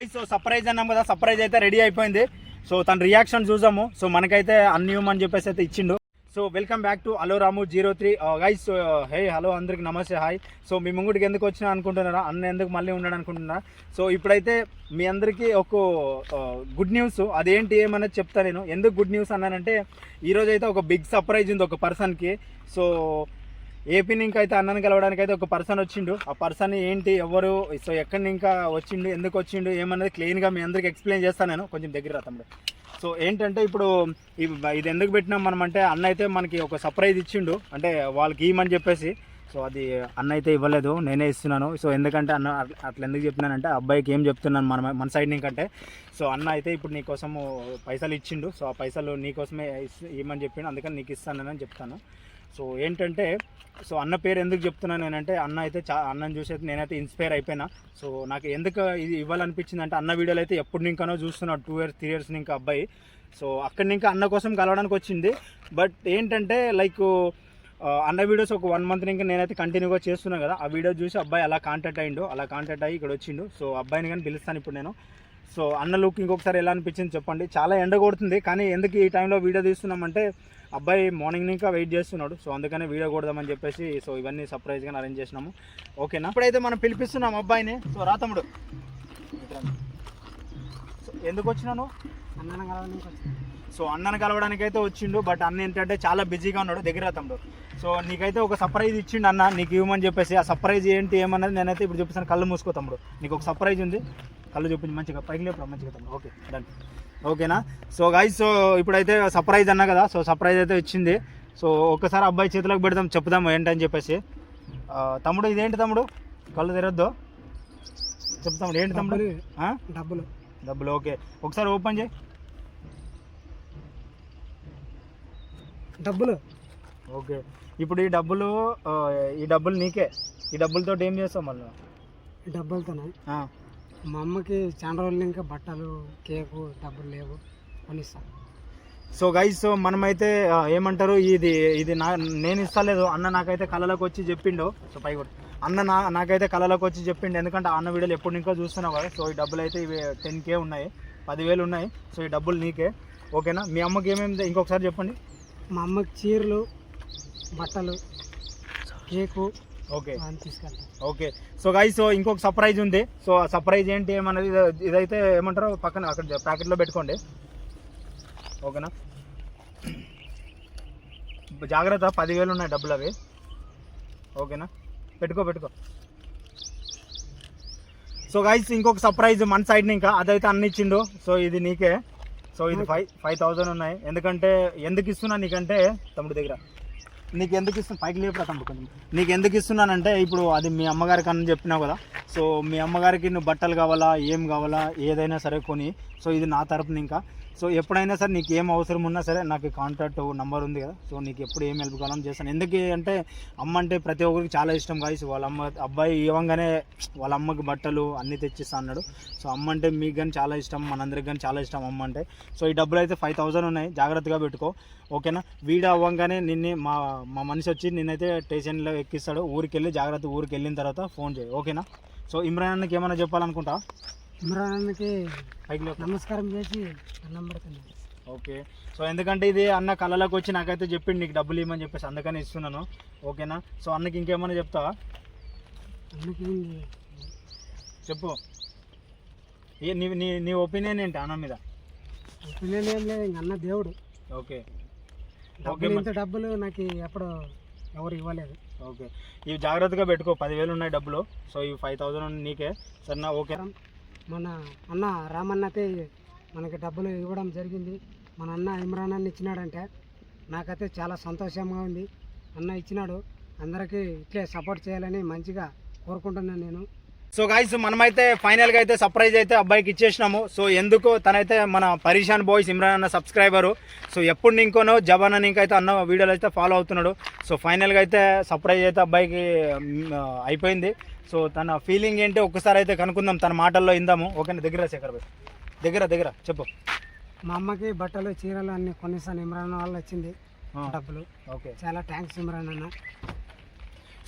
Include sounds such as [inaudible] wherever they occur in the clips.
So surprise అన్నాం కదా surprise అయితే రెడీ అయిపోయింది. సో తన రియాక్షన్ చూసాము సో మనకైతే అన్యూమ్ అని చెప్పేసి అయితే ఇచ్చిండు. So welcome back to allow Ramu zero three guys hey hello అందరికి నమస్తే హాయ్ సో మీ ముంగుడికి ఎందుకు వచ్చినా అనుకుంటున్నారా? అన్న ఎందుకు మళ్ళీ ఉన్నాడు అనుకుంటున్నారా? సో ఇప్పుడైతే మీ అందరికీ ఒక uh, గుడ్ న్యూస్ అదేంటి ఏమన్నది చెప్తా నేను. ఎందుకు గుడ్ న్యూస్ అన్నానంటే ఈరోజు అయితే ఒక బిగ్ సర్ప్రైజ్ ఉంది ఒక పర్సన్కి సో ఏపీ నుంచి అయితే అన్నని కలవడానికి అయితే ఒక పర్సన్ వచ్చిండు. ఆ పర్సన్ ఏంటి ఎవరు సో ఎక్కడి ఇంకా వచ్చిండు ఎందుకు వచ్చిండు ఏమన్నది క్లీన్గా మీ అందరికి ఎక్స్ప్లెయిన్ చేస్తాను నేను. కొంచెం దగ్గర రా తమ్ముడు. సో ఏంటంటే ఇప్పుడు ఇది ఎందుకు పెట్టినాం మనం అంటే అన్న అయితే మనకి ఒక సర్ప్రైజ్ ఇచ్చిండు. అంటే వాళ్ళకి ఇవ్వమని చెప్పేసి. సో అది అన్న అయితే ఇవ్వలేదు నేనే ఇస్తున్నాను. సో ఎందుకంటే అన్న అట్లా ఎందుకు చెప్తున్నానంటే అబ్బాయికి ఏం చెప్తున్నాను మన మన సైడ్ నీకంటే సో అన్న అయితే ఇప్పుడు నీకోసము పైసలు ఇచ్చిండు. సో ఆ పైసలు నీకోసమే ఇస్- ఇవ్వమని చెప్పిండు. అందుకని నీకు ఇస్తానని చెప్తాను. సో ఏంటంటే సో అన్న పేరు ఎందుకు చెప్తున్నాను నేనంటే అన్న అయితే చా అన్నని చూసి అయితే నేనైతే ఇన్స్పైర్ అయిపోయినా. సో నాకు ఎందుకు ఇది ఇవ్వాలనిపించింది అంటే అన్న వీడియోలు అయితే ఎప్పుడు ఇంకానో చూస్తున్నాడు టూ ఇయర్స్ త్రీ ఇయర్స్ ఇంకా అబ్బాయి. సో అక్కడి ఇంకా అన్న కోసం కలవడానికి వచ్చింది. బట్ ఏంటంటే లైక్ అన్న వీడియోస్ ఒక వన్ మంత్ ఇంకా నేనైతే కంటిన్యూగా చేస్తున్నాను కదా ఆ వీడియో చూసి అబ్బాయి అలా కాంటాక్ట్ అయ్యిండు అలా కాంటాక్ట్ అయ్యి ఇక్కడ వచ్చిండు. సో అబ్బాయిని కానీ పిలుస్తాను ఇప్పుడు నేను. సో అన్న లుక్ ఇంకొకసారి ఎలా అనిపించింది చెప్పండి. చాలా ఎండ కొడుతుంది కానీ ఎందుకు ఈ టైంలో వీడియో తీస్తున్నామంటే అబ్బాయి మార్నింగ్ ఇంకా వెయిట్ చేస్తున్నాడు సో అందుకనే వీడియో కొడదామని చెప్పేసి సో ఇవన్నీ సర్ప్రైజ్గా అరేంజ్ చేసినాము. ఓకేనా ఇప్పుడైతే మనం పిలిపిస్తున్నాం అబ్బాయిని. సో రా తమ్ముడు. సో ఎందుకు వచ్చినాను? అన్నన కలవడానికి సో అన్నను కలవడానికి అయితే వచ్చిండు బట్ అన్న ఏంటంటే చాలా బిజీగా ఉన్నాడు. దగ్గర తమ్ముడు. సో నీకైతే ఒక సర్ప్రైజ్ ఇచ్చిండు అన్న నీకు ఇవ్వమని చెప్పేసి ఆ సర్ప్రైజ్ ఏంటి ఏమన్నది నేనైతే ఇప్పుడు చెప్పేసాను కళ్ళు మూసుకో తమ్ముడు. నీకు ఒక సర్ప్రైజ్ ఉంది. కళ్ళు చూపించి మంచిగా పైకి లేపు మంచిగా ఓకే డన్ ఓకేనా? సో గైస్ సో ఇప్పుడైతే సర్ప్రైజ్ అన్నా కదా సో సర్ప్రైజ్ అయితే ఇచ్చింది సో ఒక్కసారి అబ్బాయి చేతిలోకి పెడదాం చెప్దాం ఏంటని చెప్పేసి. తమ్ముడు ఇదేంటి తమ్ముడు? కళ్ళు తెరొద్దు. చెప్పు తమ్ముడు ఏంటి తమ్ముడు? డబ్బులు? డబ్బులు. ఓకే. ఒకసారి ఓపెన్ చేయి. డబ్బులు. ఓకే. ఇప్పుడు ఈ డబ్బులు ఈ డబ్బులు నీకే. ఈ డబ్బులతో ఏం చేస్తావు మళ్ళీ? డబ్బులతోనే. మా అమ్మకి చాలా రోజులు ఇంకా బట్టలు కేకు డబ్బులు లేవు. కొనిస్తాను సో గైస్ సో మనమైతే ఆ, ఏమంటారు ఇది ఇది నా నేను ఇస్తలేదు. అన్న నాకైతే కళలోకి వచ్చి చెప్పిండు. సో పై కొట్టు. అన్న నా నాకైతే కళలోకి వచ్చి చెప్పిండు. ఎందుకంటే ఆ అన్న వీడియోలు ఎప్పుడు ఇంకా చూస్తున్నావు కదా. సో ఈ డబ్బులు అయితే ఇవి టెన్ కే ఉన్నాయి. పదివేలు ఉన్నాయి. సో ఈ డబ్బులు నీకే. ఓకేనా? మీ అమ్మకి ఏమేమి ఇంకొకసారి చెప్పండి. మా అమ్మకి చీరలు బట్టలు cake okay. Okay. So guys so ఇంకొక సర్ప్రైజ్ ఉంది. సో ఆ సర్ప్రైజ్ ఏంటి ఏమన్నది ఇది- ఇదైతే ఏమంటారో? పక్కన అక్కడ ప్యాకెట్లో పెట్టుకోండి. ఓకేనా? జాగ్రత్త పదివేలు ఉన్నాయి డబ్బులు అవి. ఓకేనా? పెట్టుకో పెట్టుకో. సో గైస్ ఇంకొక సర్ప్రైజ్ మన సైడ్ ఇంకా అదైతే అన్ని ఇచ్చిండు. సో ఇది నీకే. సో ఇది ఫైవ్ ఫైవ్ థౌజండ్ ఉన్నాయి. ఎందుకంటే ఎందుకు ఇస్తున్నా నీకంటే తమ్ముడి దగ్గర. నీకు ఎందుకు ఇస్తున్నా? పైకి లేపురా తమ్ముడు కొంచెం. నీకు ఎందుకు ఇస్తున్నానంటే ఇప్పుడు అది మీ అమ్మగారికి అని చెప్పినావు కదా. సో మీ అమ్మగారికి నువ్వు బట్టలు కావాలా ఏం కావాలా ఏదైనా సరే కొని. సో ఇది నా తరపున ఇంకా. సో ఎప్పుడైనా సరే నీకు ఏం అవసరం ఉన్నా సరే నాకు కాంటాక్ట్ నంబర్ ఉంది కదా. సో నీకు ఎప్పుడు ఏం హెల్ప్ కావాలని చేస్తాను. ఎందుకు అంటే అమ్మ అంటే ప్రతి ఒక్కరికి చాలా ఇష్టం కాదు వాళ్ళ అమ్మ అబ్బాయి ఇవ్వగానే వాళ్ళ అమ్మకి బట్టలు అన్నీ తెచ్చిస్తా అన్నాడు. సో అమ్మ అంటే మీకు కానీ చాలా ఇష్టం మనందరికి కానీ చాలా ఇష్టం అమ్మ అంటే. సో ఈ డబ్బులు అయితే ఫైవ్ థౌజండ్ ఉన్నాయి. జాగ్రత్తగా పెట్టుకో. ఓకేనా? వీడియో అవ్వగానే నిన్నే మా మా మనిషి వచ్చి నిన్నైతే స్టేషన్లో ఎక్కిస్తాడు. ఊరికి వెళ్ళి జాగ్రత్త ఊరికి వెళ్ళిన తర్వాత ఫోన్ చేయి. ఓకేనా? సో ఇమ్రాన్ అన్నకి ఏమైనా చెప్పాలనుకుంటా? పైకి లేపు. నమస్కారం చేసి ఓకే. సో ఎందుకంటే ఇది అన్న కళ్ళలోకి వచ్చి నాకైతే చెప్పిండు నీకు డబ్బులు ఇవ్వమని చెప్పేసి అందుకని ఇస్తున్నాను. ఓకేనా? సో అన్నకి ఇంకేమైనా చెప్తావా అన్నకి చెప్పు. ఏ నీ నీ నీ ఒపీనియన్ ఏంటి అన్న మీద? పిల్లలు ఏం లేదు అన్న దేవుడు. ఓకే. డబ్బులు ఇంత డబ్బులు నాకు ఎప్పుడు ఎవరు ఇవ్వలేదు. ఓకే. ఇవి జాగ్రత్తగా పెట్టుకో పదివేలు ఉన్నాయి డబ్బులు. సో ఇవి ఫైవ్ థౌజండ్ నీకే. సరేనా ఓకే. మన అన్న రామన్నతే మనకి డబ్బులు ఇవ్వడం జరిగింది. మన అన్న ఇమ్రాన్ అన్న ఇచ్చినాడంటే నాకైతే చాలా సంతోషంగా ఉంది. అన్న ఇచ్చినాడు. అందరికీ ఇట్లే సపోర్ట్ చేయాలని మంచిగా కోరుకుంటున్నాను నేను. సో గాయస్ మనమైతే ఫైనల్గా అయితే సర్ప్రైజ్ అయితే అబ్బాయికి ఇచ్చేసినాము. సో ఎందుకు తనైతే మన పరీషాన్ బాయ్స్ ఇమ్రాన్ అన్న సబ్స్క్రైబరు సో ఎప్పుడు ఇంకోనో జవాన్ అని ఇంకైతే అన్న వీడియోలు అయితే ఫాలో అవుతున్నాడు. సో ఫైనల్గా అయితే సర్ప్రైజ్ అయితే అబ్బాయికి అయిపోయింది. సో తన ఫీలింగ్ ఏంటి ఒక్కసారి అయితే కనుక్కుందాం. తన మాటల్లో ఇందాము. ఓకే దగ్గర శేఖర్ భాయ్ దగ్గర దగ్గర చెప్పు. మా అమ్మకి బట్టలు చీరలు అన్ని కొన్నిసార్లు ఇమ్రాన్ వల్ల వచ్చింది. డబ్బులు. ఓకే. చాలా థ్యాంక్స్ ఇమ్రాన్ అన్న.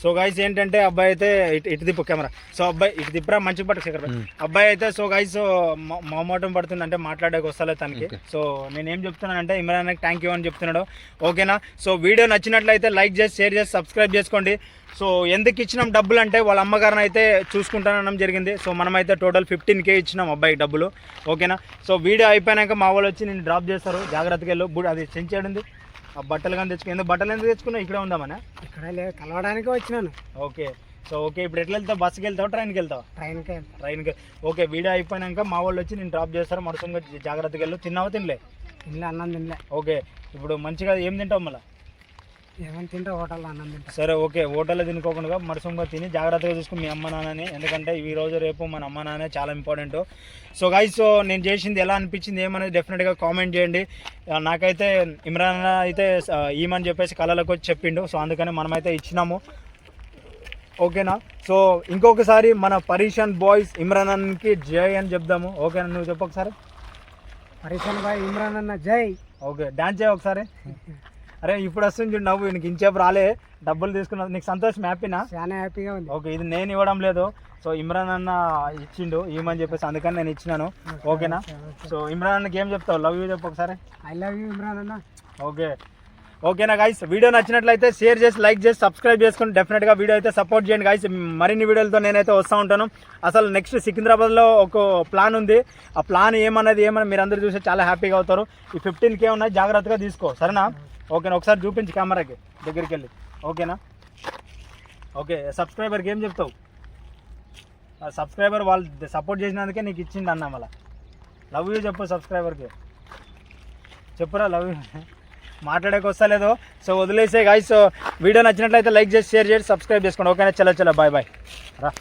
సో గైస్ ఏంటంటే అబ్బాయి అయితే ఇటు ఇటు తిప్పు కెమెరా. సో అబ్బాయి ఇటు తిప్పరా మంచి పట్టు శేఖర్. అబ్బాయి. అయితే సో గైస్ మొహమాటం పడుతుంది అంటే మాట్లాడక వస్తలేదు తనకి. సో నేను ఏం చెప్తున్నానంటే ఇమ్రాన్ థ్యాంక్ యూ అని చెప్తున్నాడు. ఓకేనా సో వీడియో నచ్చినట్లయితే లైక్ చేసి షేర్ చేసి సబ్స్క్రైబ్ చేసుకోండి. సో ఎందుకు ఇచ్చినాం డబ్బులు అంటే వాళ్ళ అమ్మగారిని అయితే చూసుకుంటానడం జరిగింది. సో మనమైతే టోటల్ ఫిఫ్టీన్ కే ఇచ్చినాం అబ్బాయికి డబ్బులు. ఓకేనా సో వీడియో అయిపోయాక మా వాళ్ళు వచ్చి నేను డ్రాప్ చేస్తారు. జాగ్రత్తగా వెళ్ళు. బుడ్ అది చెంచాడుంది ఆ బట్టలు కానీ తెచ్చుకో ఎందుకు బట్టలు ఎందుకు తెచ్చుకున్నావు? ఇక్కడే ఉందామనే ఇక్కడ లేదు కలవడానికి వచ్చినాను. ఓకే. సో ఓకే ఇప్పుడు ఎట్లా వెళ్తావు? బస్సుకి వెళ్తావు ట్రైన్కి వెళ్తావు? ట్రైన్కి ట్రైన్కి. ఓకే వీడియో అయిపోయాక మా వాళ్ళు వచ్చి నేను డ్రాప్ చేస్తారు మరుసంగా జాగ్రత్తగా వెళ్ళు. తిన్నావా తినలే? తినలే అన్నం తినలే. ఓకే ఇప్పుడు మంచిగా ఏం తింటావు మళ్ళీ? ఏమని తింటా హోటల్లో అన్నం తింటా. సరే ఓకే. హోటల్లో తినుకోకుండా మరుసంగా తిని జాగ్రత్తగా చూసుకుని మీ అమ్మ నాన్నని. ఎందుకంటే ఈ రోజు రేపు మన అమ్మ నాన్న చాలా ఇంపార్టెంట్ సో గైస్ సో నేను చేసింది ఎలా అనిపించింది ఏమనేది డెఫినెట్గా కామెంట్ చేయండి. నాకైతే ఇమ్రాన్ అన్న అయితే ఈమని చెప్పేసి కళలకు వచ్చి చెప్పిండు. సో అందుకని మనమైతే ఇచ్చినాము. ఓకేనా? సో ఇంకొకసారి మన పరీషన్ బాయ్స్ ఇమ్రాన్ అన్నకి జై అని చెప్దాము. ఓకేనా? నువ్వు చెప్పు ఒకసారి. పరేషన్ బాయ్ ఇమ్రాన్ అన్న జై. ఓకే. డాన్స్ చేయ ఒకసారి. [laughs] అరే ఇప్పుడు వస్తుంది చూడు నవ్వు నీకు ఇంచేపు రాలే. డబ్బులు తీసుకున్నా. నీకు సంతోషం హ్యాపీనా? చాలా హ్యాపీగా ఉంది. ఓకే ఇది నేను ఇవ్వడం లేదు. సో ఇమ్రాన్ అన్న ఇచ్చిండు ఇవ్వమని చెప్పేసి అందుకని నేను ఇచ్చినాను. ఓకేనా? సో ఇమ్రాన్ అన్నకి ఏం చెప్తావు? లవ్ యూ చెప్పు ఒకసారి. ఐ లవ్ యూ ఇమ్రాన్ అన్న. ఓకే. ఓకేనా గాయస్ వీడియో నచ్చినట్లయితే షేర్ చేసి లైక్ చేసి సబ్స్క్రైబ్ చేసుకుని డెఫినెట్గా వీడియో అయితే సపోర్ట్ చేయండి గాయస్ మరిన్ని వీడియోలతో నేనైతే వస్తూ ఉంటాను. అసలు నెక్స్ట్ సికింద్రాబాద్లో ఒక ప్లాన్ ఉంది. ఆ ప్లాన్ ఏమన్నది ఏమన్నా మీరు అందరూ చూసి చాలా హ్యాపీగా అవుతారు. ఈ ఫిఫ్టీన్ కే ఉన్నాయి. జాగ్రత్తగా తీసుకో. సరేనా? ఓకేనా? ఒకసారి చూపించి కెమెరాకి దగ్గరికి వెళ్ళి ఓకేనా? ఓకే సబ్స్క్రైబర్కి ఏం చెప్తావు? సబ్స్క్రైబర్ వాళ్ళు సపోర్ట్ చేసినందుకే నీకు ఇచ్చింది అన్న మళ్ళీ. లవ్ యూ చెప్పు సబ్స్క్రైబర్కి చెప్పురా లవ్ యూ. మాట్లాడక వస్తలేదు సో వదిలేసే గాయస్ సో వీడియో నచ్చినట్లయితే లైక్ చేసి షేర్ చేసి సబ్స్క్రైబ్ చేసుకోండి. ఓకేనా? చలో చలో. Bye bye. రా.